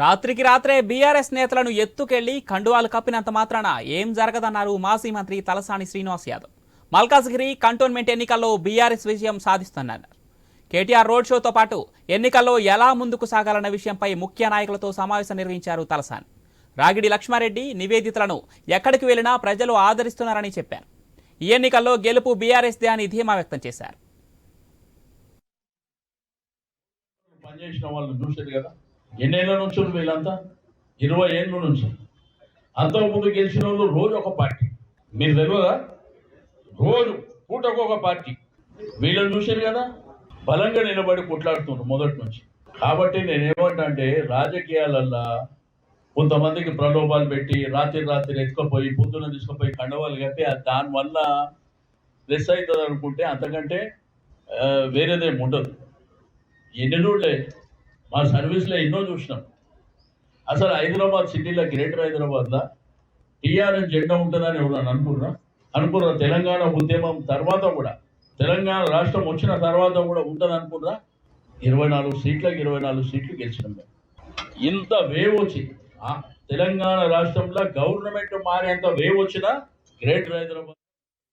రాత్రికి రాత్రే బీఆర్ఎస్ నేతలను ఎత్తుకెళ్ళి కండువాలు కప్పినంత మాత్రాన ఏం జరగదన్నారు మాజీ మంత్రి తలసాని శ్రీనివాస్ యాదవ్. మల్కాజ్గిరి కంటోన్మెంట్ ఎన్నికల్లో బీఆర్ఎస్ విజయం సాధిస్తున్నారు కేటీఆర్ రోడ్ షోతో పాటు ఎన్నికల్లో ఎలా ముందుకు సాగాలన్న విషయంపై ముఖ్య నాయకులతో సమావేశం నిర్వహించారు తలసాని. రాగిడి లక్ష్మారెడ్డి నివేదితలను ఎక్కడికి వెళ్ళినా ప్రజలు ఆదరిస్తున్నారని చెప్పారు. ఈ ఎన్నికల్లో గెలుపు బీఆర్ఎస్దే అని ధీమా వ్యక్తం చేశారు. పనిచేసిన వాళ్ళు చూసేది కదా. ఎన్నేళ్ళ నుంచి వీళ్ళంతా? ఇరవై ఏళ్ళ నుంచి. అంతకుముందు గెలిచిన వాళ్ళు రోజు ఒక పార్టీ. మీరు తెలియదా? రోజు పూటకు ఒక పార్టీ. వీళ్ళని చూశారు కదా? బలంగా నిలబడి కొట్లాడుతున్నారు మొదటి నుంచి. కాబట్టి నేనేమంటా అంటే రాజకీయాలల్లా కొంతమందికి ప్రలోభాలు పెట్టి రాత్రి రాత్రి ఎత్తుకపోయి పొద్దున తీసుకుపోయి కండవాలు కట్టి అది దానివల్ల లెస్ అవుతుంది అనుకుంటే అంతకంటే వేరేదేమి వేరేదేం ఉండదు. ఎన్ని చూడలే మా సర్వీస్లో ఎన్నో చూసినాం. అసలు హైదరాబాద్ సిటీలో గ్రేటర్ హైదరాబాద్లో టీఆర్ఎస్ జెండా ఉంటుందని ఎవరన్నా అనుకున్నా అనుకున్నా తెలంగాణ ఉద్యమం తర్వాత కూడా తెలంగాణ రాష్ట్రం వచ్చిన తర్వాత కూడా ఉంటుంది అనుకున్నా ఇరవై నాలుగు సీట్లకు ఇరవై నాలుగు సీట్లు గెలిచినాం మేము. ఇంత వేవ్ వచ్చి ఆ తెలంగాణ రాష్ట్రంలో గవర్నమెంట్ మారేంత వేవ్ వచ్చినా గ్రేటర్ హైదరాబాద్